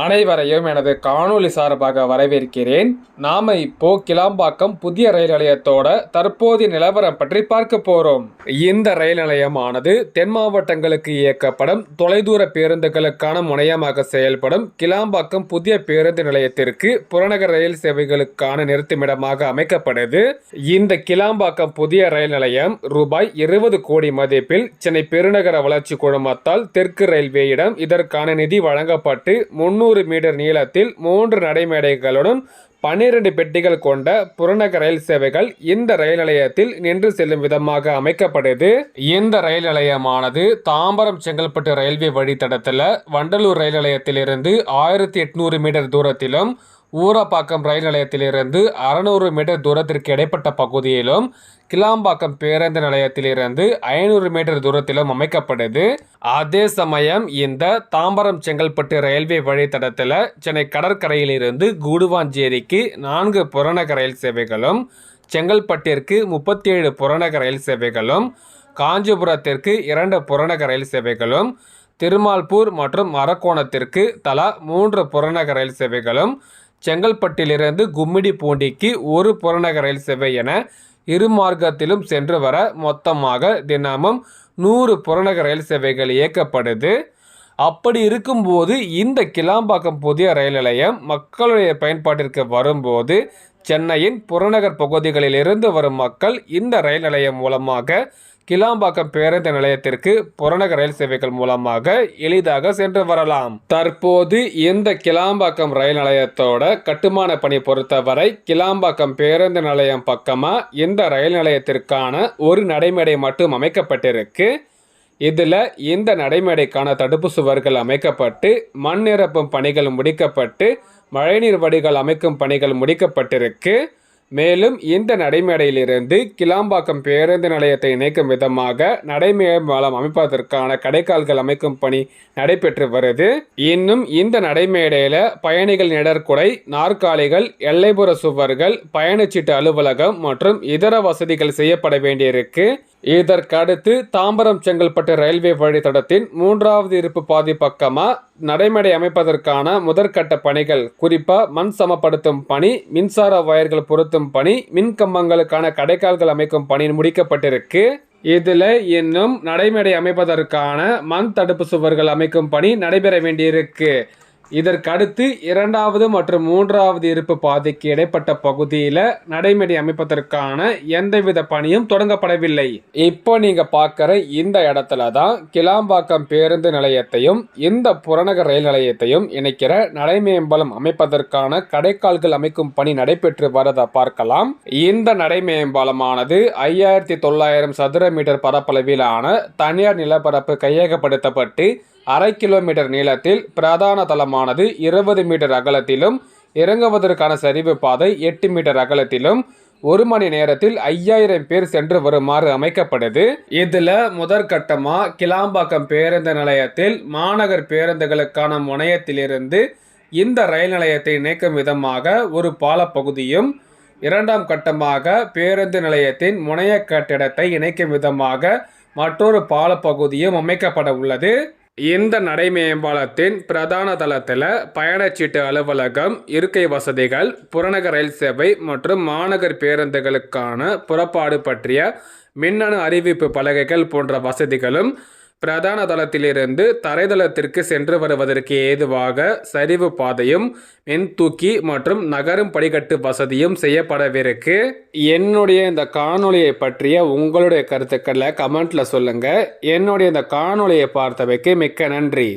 அனைவரையும் எனது காணொளி சார்பாக வரவேற்கிறேன். நாம இப்போ கிளாம்பாக்கம் புதிய ரயில் நிலையத்தோட தற்போதைய நிலவரம் பற்றி பார்க்க போறோம். இந்த ரயில் நிலையமானது தென் மாவட்டங்களுக்கு இயக்கப்படும் தொலைதூர பேருந்துகளுக்கான முனையமாக செயல்படும் கிளாம்பாக்கம் புதிய பேருந்து நிலையத்திற்கு புறநகர் ரயில் சேவைகளுக்கான நிறுத்துமிடமாக அமைக்கப்படுது. இந்த கிளாம்பாக்கம் புதிய ரயில் நிலையம் ரூபாய் இருபது கோடி மதிப்பில் சென்னை பெருநகர வளர்ச்சி குழுமத்தால் தெற்கு ரயில்வேயிடம் இதற்கான நிதி வழங்கப்பட்டு முன்னூறு மீட்டர் நீளத்தில் மூன்று நடைமேடைகளுடன் பன்னிரண்டு பெட்டிகள் கொண்ட புறநகர் ரயில் சேவைகள் இந்த ரயில் நிலையத்தில் நின்று செல்லும் விதமாக அமைக்கப்படுது இந்த ரயில் நிலையமானது தாம்பரம் செங்கல்பட்டு ரயில்வே வழித்தடத்தில் வண்டலூர் ரயில் நிலையத்திலிருந்து ஆயிரத்தி எட்நூறு மீட்டர் தூரத்திலும் ஊரப்பாக்கம் ரயில் நிலையத்திலிருந்து அறுநூறு மீட்டர் தூரத்திற்கு இடைப்பட்ட பகுதியிலும் கிளாம்பாக்கம் பேருந்து நிலையத்திலிருந்து ஐநூறு மீட்டர் தூரத்திலும் அமைக்கப்படுது அதே சமயம் இந்த தாம்பரம் செங்கல்பட்டு ரயில்வே வழித்தடத்தில் சென்னை கடற்கரையிலிருந்து கூடுவாஞ்சேரிக்கு நான்கு புறநகர் ரயில் சேவைகளும் செங்கல்பட்டிற்கு முப்பத்தி ஏழு புறநகர் ரயில் சேவைகளும் காஞ்சிபுரத்திற்கு இரண்டு புறநகர் ரயில் சேவைகளும் திருமால்பூர் மற்றும் அரக்கோணத்திற்கு தலா மூன்று புறநகர் ரயில் சேவைகளும் செங்கல்பட்டிலிருந்து கும்மிடிப்பூண்டிக்கு ஒரு புறநகர் ரயில் சேவை என இரு மார்க்கத்திலும் சென்று வர மொத்தமாக தினமும் நூறு புறநகர் ரயில் சேவைகள் இயக்கப்படுது. அப்படி இருக்கும்போது இந்த கிளாம்பாக்கம் புதிய ரயில் நிலையம் மக்களுடைய பயன்பாட்டிற்கு வரும்போது சென்னையின் புறநகர் பகுதிகளிலிருந்து வரும் மக்கள் இந்த ரயில் நிலையம் மூலமாக கிளாம்பாக்கம் பேருந்து நிலையத்திற்கு புறநகர் ரயில் சேவைகள் மூலமாக எளிதாக சென்று வரலாம். தற்போது இந்த கிளாம்பாக்கம் ரயில் நிலையத்தோட கட்டுமான பணி பொறுத்தவரை கிளாம்பாக்கம் பேருந்து நிலையம் பக்கமா இந்த ரயில் நிலையத்திற்கான ஒரு நடைமேடை மட்டும் அமைக்கப்பட்டிருக்கு. இதில் இந்த நடைமேடைக்கான தடுப்பு சுவர்கள் அமைக்கப்பட்டு மண் நிரப்பும் பணிகள் முடிக்கப்பட்டு மழைநீர் வடிகள் அமைக்கும் பணிகள் முடிக்கப்பட்டிருக்கு. மேலும் இந்த நடைமேடையிலிருந்து கிளாம்பாக்கம் பேருந்து நிலையத்தை இணைக்கும் விதமாக நடைமேம்பாலம் அமைப்பதற்கான கடைக்கால்கள் அமைக்கும் பணி நடைபெற்று வருது. இன்னும் இந்த நடைமேடையில் பயணிகள் நிழற்குடை நாற்காலிகள் எல்லைப்புற சுவர்கள் பயணச்சீட்டு அலுவலகம் மற்றும் இதர வசதிகள் செய்யப்பட வேண்டியிருக்கு. இதற்கடுத்து தாம்பரம் செங்கல்பட்டு ரயில்வே வழித்தடத்தின் மூன்றாவது இருப்பு பாதி பக்கமா நடைமேடை அமைப்பதற்கான முதற்கட்ட பணிகள் குறிப்பா மண் சமப்படுத்தும் பணி மின்சார வயர்கள் பொருத்தும் பணி மின் கம்பங்களுக்கான கடைக்கால்கள் அமைக்கும் பணி முடிக்கப்பட்டிருக்கு. இதில் இன்னும் நடைமேடை அமைப்பதற்கான மண் தடுப்பு சுவர்கள் அமைக்கும் பணி நடைபெற வேண்டியிருக்கு. இதற்கடுத்து இரண்டாவது மற்றும் மூன்றாவது இருப்பு பாதைக்கு இடைப்பட்ட பகுதியில் நடைமேடை அமைப்பதற்கான எந்தவித பணியும் தொடங்கப்படவில்லை. இப்போ நீங்க பார்க்குற இந்த இடத்துல தான் கிளாம்பாக்கம் பேருந்து நிலையத்தையும் இந்த புறநகர் ரயில் நிலையத்தையும் இணைக்கிற நடைமேம்பலம் அமைப்பதற்கான கடைக்கால்கள் அமைக்கும் பணி நடைபெற்று வரதை பார்க்கலாம். இந்த நடைமேம்பாலமானது ஐயாயிரத்தி தொள்ளாயிரம் சதுர மீட்டர் பரப்பளவிலான தனியார் நிலப்பரப்பு கையகப்படுத்தப்பட்டு அரை கிலோமீட்டர் நீளத்தில் பிரதான தளமானது இருபது மீட்டர் அகலத்திலும் இறங்குவதற்கான சரிவு பாதை எட்டு மீட்டர் அகலத்திலும் ஒரு மணி நேரத்தில் ஐயாயிரம் பேர் சென்று வருமாறு அமைக்கப்படுது இதுல முதற்கட்டமா கிளாம்பாக்கம் பேருந்து நிலையத்தில் மாநகர் பேருந்துகளுக்கான முனையத்திலிருந்து இந்த ரயில் நிலையத்தை இணைக்கும் விதமாக ஒரு பாலப்பகுதியும் இரண்டாம் கட்டமாக பேருந்து நிலையத்தின் முனைய கட்டிடத்தை இணைக்கும் விதமாக மற்றொரு பாலப்பகுதியும் அமைக்கப்பட உள்ளது. இந்த நடைமேம்பாலத்தின் பிரதான தளத்தில் பயணச்சீட்டு அலுவலகம் இருக்கை வசதிகள் புறநகர் ரயில் சேவை மற்றும் மாநகர் பேருந்துகளுக்கான புறப்பாடு பற்றிய மின்னணு அறிவிப்பு பலகைகள் போன்ற வசதிகளும் பிரதான தளத்திலிருந்து தரைதளத்திற்கு சென்று வருவதற்கு ஏதுவாக சரிவு பாதையும் மென்தூக்கி மற்றும் நகரும் படிக்கட்டு வசதியும் செய்யப்படவிருக்கு. என்னுடைய இந்த காணொலியை பற்றிய உங்களுடைய கருத்துக்களை கமெண்ட்ல சொல்லுங்க. என்னுடைய இந்த காணொலியை பார்த்தவைக்கு மிக்க நன்றி.